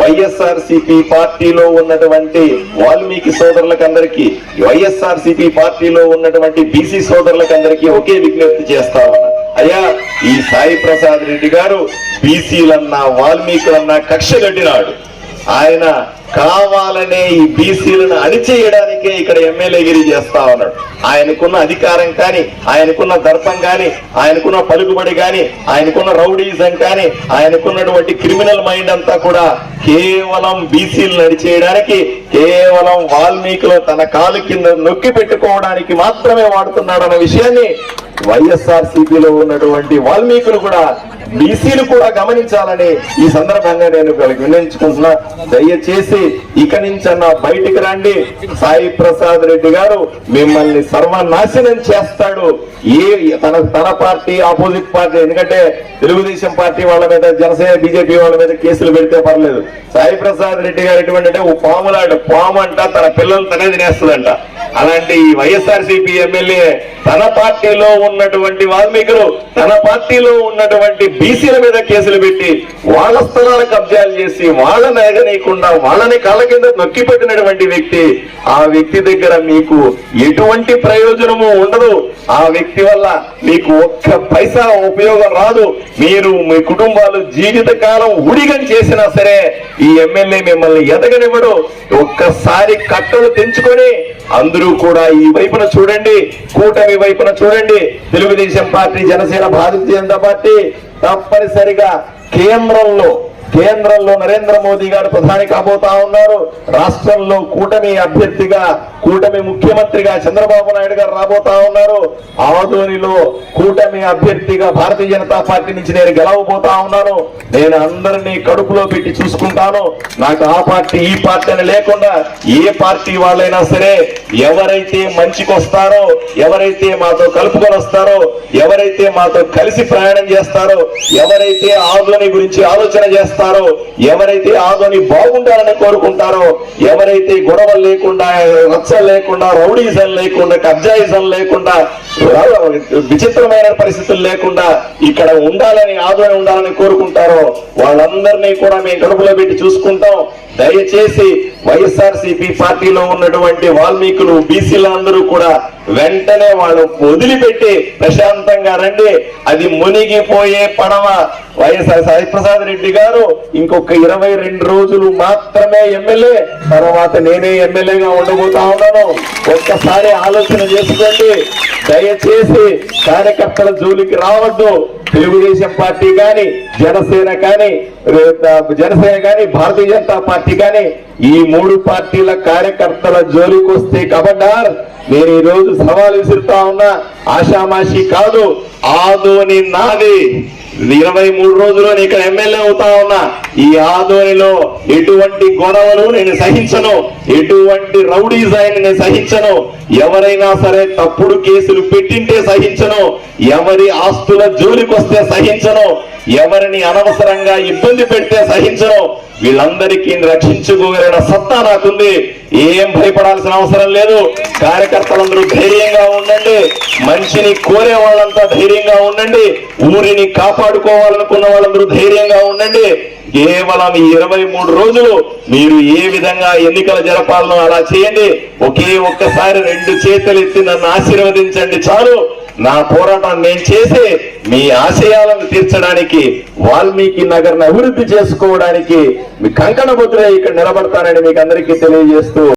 YSR CP పార్టీలో ఉన్నటువంటి Valmiki సోదరులకందరికీ YSR CP పార్టీలో ఉన్నటువంటి బీసీ సోదరులకందరికీ ఒకే విజ్ఞప్తి చేస్తా ఉన్నా. అయ్యా ఈ సాయి ప్రసాద్ రెడ్డి గారు బీసీలన్నా వాల్మీకులన్నా కక్ష కట్టినాడు. ఆయన కావాలనే ఈ బీసీలను అణిచేయడానికే ఇక్కడ ఎమ్మెల్యేగిరి చేస్తా ఉన్నాడు. ఆయనకున్న అధికారం కానీ ఆయనకున్న దర్పం కానీ ఆయనకున్న పలుకుబడి కానీ ఆయనకున్న రౌడీజం కానీ ఆయనకున్నటువంటి క్రిమినల్ మైండ్ అంతా కూడా కేవలం బీసీలు నడిచేయడానికి కేవలం వాల్మీకులు తన కాలు కింద నొక్కి పెట్టుకోవడానికి మాత్రమే వాడుతున్నాడన్న విషయాన్ని వైఎస్ఆర్ సిపిలో ఉన్నటువంటి వాల్మీకులు కూడా బీసీలు కూడా గమనించాలని ఈ సందర్భంగా నేను విన్నవించుకుంటున్నా. దయచేసి ఇక నుంచన్నా బయటికి రండి. సాయి ప్రసాద్ రెడ్డి గారు మిమ్మల్ని సర్వనాశనం చేస్తాడు. ఏ తన తన పార్టీ ఆపోజిట్ పార్టీ ఎందుకంటే తెలుగుదేశం పార్టీ వాళ్ళ మీద జనసేన బీజేపీ వాళ్ళ మీద కేసులు పెడితే పర్లేదు. సాయి ప్రసాద్ రెడ్డి గారు ఎటువంటి అంటే ఓ పాములాడు పాము అంట తన పిల్లలు తనే తినేస్తుందంట. అలాంటి ఈ వైఎస్ఆర్సీపీ ఎమ్మెల్యే తన పార్టీలో ఉన్నటువంటి వాల్మీకులు తన పార్టీలో ఉన్నటువంటి బీసీల మీద కేసులు పెట్టి వాళ్ళ స్థలాలు కబ్జాలు చేసి వాళ్ళని ఎగనీయకుండా వాళ్ళని కాళ్ళ కింద నొక్కి పెట్టినటువంటి వ్యక్తి ఆ వ్యక్తి దగ్గర మీకు ఎటువంటి ప్రయోజనము ఉండదు. ఆ వ్యక్తి వల్ల మీకు ఒక్క పైసా ఉపయోగం రాదు. మీరు మీ కుటుంబాలు జీవితకాలం ఉడిగం చేసినా సరే ఈ ఎమ్మెల్యే మిమ్మల్ని ఎదగనివ్వడు. ఒక్కసారి కట్టలు తెంచుకొని అందరూ కూడా ఈ వైపున చూడండి కూటమి వైపున చూడండి. తెలుగుదేశం పార్టీ జనసేన భారతీయ జనతా పార్టీ తప్పనిసరిగా కేంద్రంలో కేంద్రంలో నరేంద్ర మోదీ గారు ప్రధాని కాబోతా ఉన్నారు. రాష్ట్రంలో కూటమి అభ్యర్థిగా కూటమి ముఖ్యమంత్రిగా చంద్రబాబు నాయుడు గారు రాబోతా ఉన్నారు. ఆదోనిలో కూటమి అభ్యర్థిగా భారతీయ జనతా పార్టీ నుంచి నేను గెలవబోతా ఉన్నాను. నేను అందరినీ కడుపులో పెట్టి చూసుకుంటాను. నాకు ఆ పార్టీ ఈ పార్టీ అని లేకుండా ఏ పార్టీ వాళ్ళైనా సరే ఎవరైతే మంచికొస్తారో ఎవరైతే మాతో కలుపుకొని వస్తారో ఎవరైతే మాతో కలిసి ప్రయాణం చేస్తారో ఎవరైతే ఆదోని గురించి ఆలోచన చేస్తారో ఎవరైతే ఆదోని బాగుండాలని కోరుకుంటారో ఎవరైతే గొడవలు లేకుండా రచ్చలు లేకుండా రౌడీజం లేకుండా కబ్జాయిజం లేకుండా విచిత్రమైన పరిస్థితులు లేకుండా ఇక్కడ ఉండాలని ఆదోని ఉండాలని కోరుకుంటారో వాళ్ళందరినీ కూడా మేము కడుపులో పెట్టి చూసుకుంటాం. దయచేసి వైఎస్ఆర్ సిపి పార్టీలో ఉన్నటువంటి వాల్మీకులు బీసీలందరూ కూడా వెంటనే వాళ్ళు వదిలిపెట్టి ప్రశాంతంగా రండి. అది మునిగిపోయే పడవ. వైఎస్ఆర్ సాయిప్రసాద్ రెడ్డి గారు ఇంకొక ఇరవై రెండు రోజులు మాత్రమే ఎమ్మెల్యే. తర్వాత నేనే ఎమ్మెల్యేగా ఉండబోతా ఉన్నాను. ఒక్కసారి ఆలోచన చేసుకోండి. దయచేసి కార్యకర్తల జోలికి రావద్దు. తెలుగుదేశం పార్టీ కానీ జనసేన కానీ జనసేన కానీ భారతీయ జనతా పార్టీ కానీ ఈ మూడు పార్టీల కార్యకర్తల జోలికి వస్తే కబడ్డార్. నేను ఈ రోజు సవాల్ విసిరుతా ఉన్నా ఆషామాషి కాదు ఆదోని నాది. ఇరవై మూడు రోజులు ఇక్కడ ఎమ్మెల్యే అవుతా ఉన్నా. ఈ ఆదోనిలో ఎటువంటి గొడవలు నేను సహించను. ఎటువంటి రౌడీజాయిని నేను సహించను. ఎవరైనా సరే తప్పుడు కేసులు పెట్టింటే సహించను. ఎవరి ఆస్తుల జోలికొస్తే సహించను. ఎవరిని అనవసరంగా ఇబ్బంది పెడితే సహించను. వీళ్ళందరికీ రక్షించుకోగలిగిన సత్తా నాకుంది. ఏం భయపడాల్సిన అవసరం లేదు. కార్యకర్తలందరూ ధైర్యంగా ఉండండి. మంచిని కోరే వాళ్ళంతా ధైర్యంగా ఉండండి. ఊరిని కాపాడుకోవాలనుకున్న వాళ్ళందరూ ధైర్యంగా ఉండండి. కేవలం ఇరవై మూడు రోజులు మీరు ఏ విధంగా ఎన్నికలు జరపాలనో అలా చేయండి. ఒకే ఒక్కసారి రెండు చేతులు ఎత్తి నన్ను ఆశీర్వదించండి చాలు. నా పోరాటం నేను చేసి మీ ఆశయాలను తీర్చడానికి వాల్మీకి నగర్ను అభివృద్ధి చేసుకోవడానికి మీ కంకణ ఇక్కడ నిలబడతానని మీకు అందరికీ తెలియజేస్తూ